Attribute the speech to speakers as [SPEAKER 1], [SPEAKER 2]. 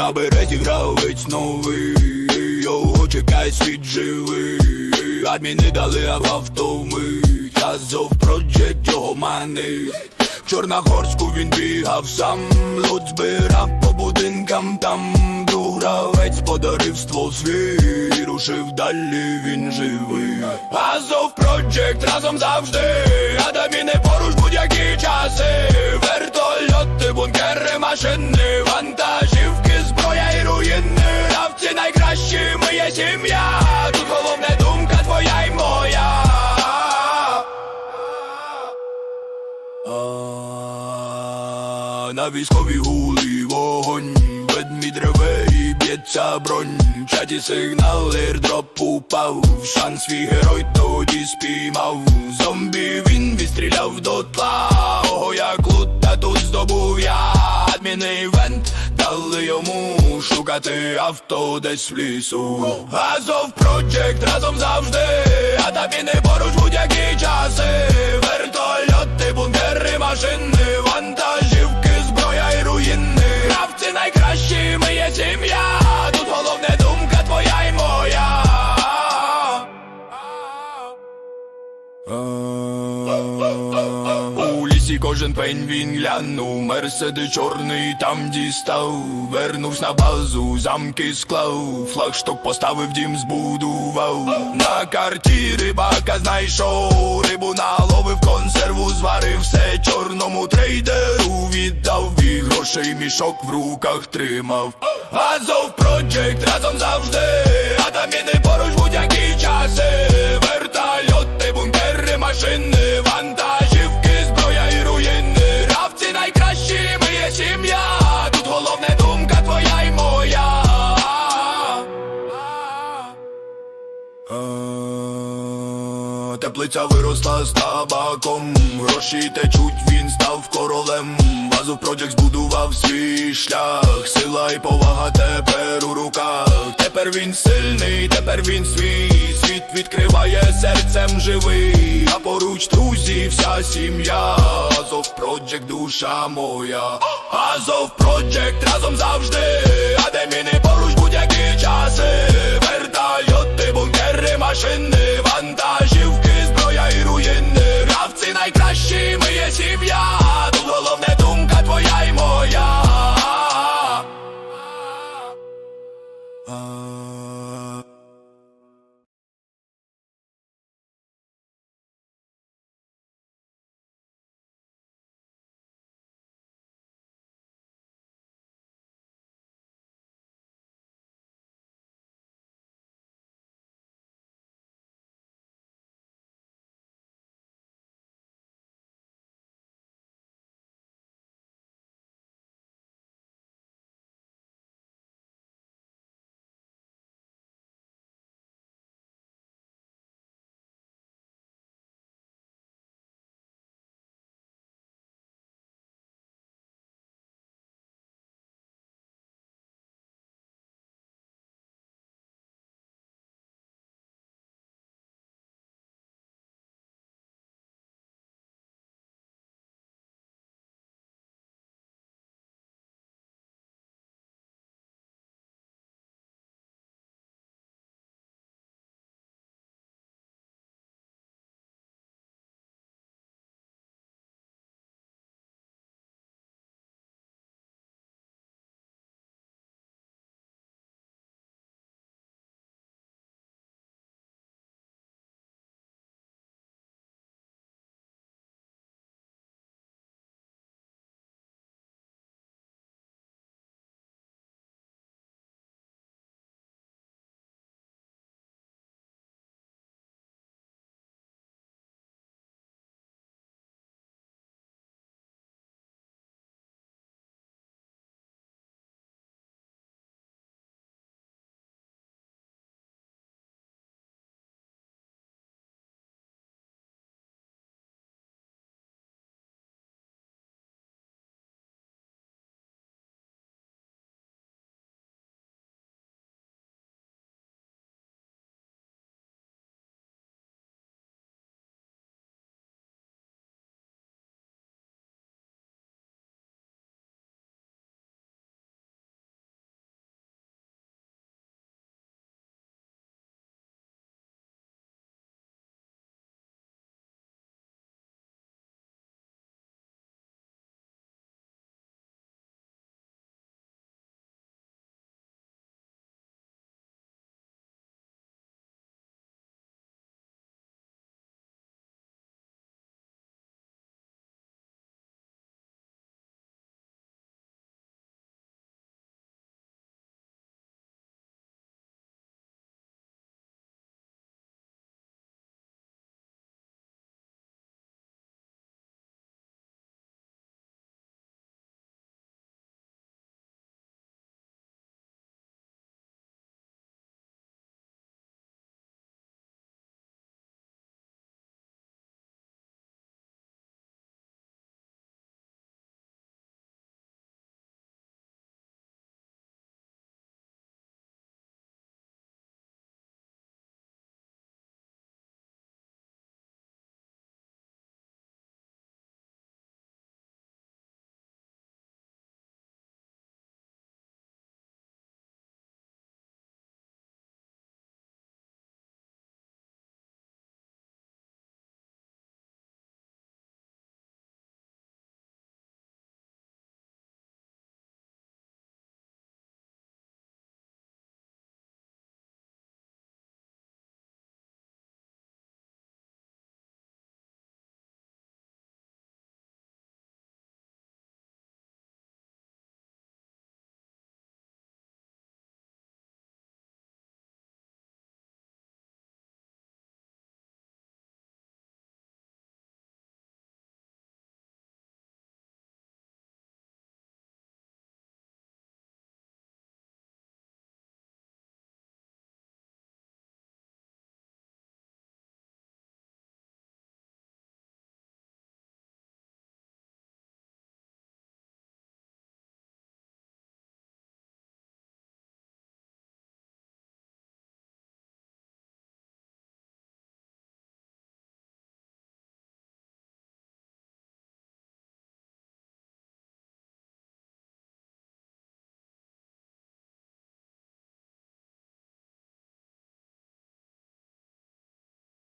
[SPEAKER 1] На березі гравець новий, його чекає світ живий. Адміни дали авто вмить, Азов Проджект його манить. В Чорногорську він бігав сам, лут збирав по будинкам там. Друг гравець подарив ствол свій, рушив далі, він живий. Азов Проджект разом завжди, Адаміни поруч будь-які часи. Вертольоти, бункери, машини, вантажівки, руїни. Равці найкращі, ми є сім'я. Тут головне думка твоя й моя. На військовій гулі б'ється бронь. Чаті сигнал, ірдроп упав. Шанс свій герой тоді спіймав. Зомбі він відстріляв до тла. Ого, як лута тут здобув я. Адмінний івент дали йому шукати авто десь в лісу. Азов Проджект разом завжди. Адміни поруч будь-які часи. Вертольоти, бункери, машини, кожен пень він глянув, мерседи чорний там дістав, вернувся на базу, замки склав, флагшток поставив, дім збудував. На карті рибака знайшов, рибу наловив, консерву зварив, все чорному трейдеру віддав, і грошей мішок в руках тримав. Азов Проджект разом завжди, Теплиця виросла з табаком, гроші течуть, він став королем. Базу Проджект збудував свій шлях, сила і повага тепер у руках. Тепер він сильний, тепер він свій світ відкриває серцем живий. А поруч друзі, вся сім'я. Азов Проджект, душа моя. Азов Проджект разом завжди.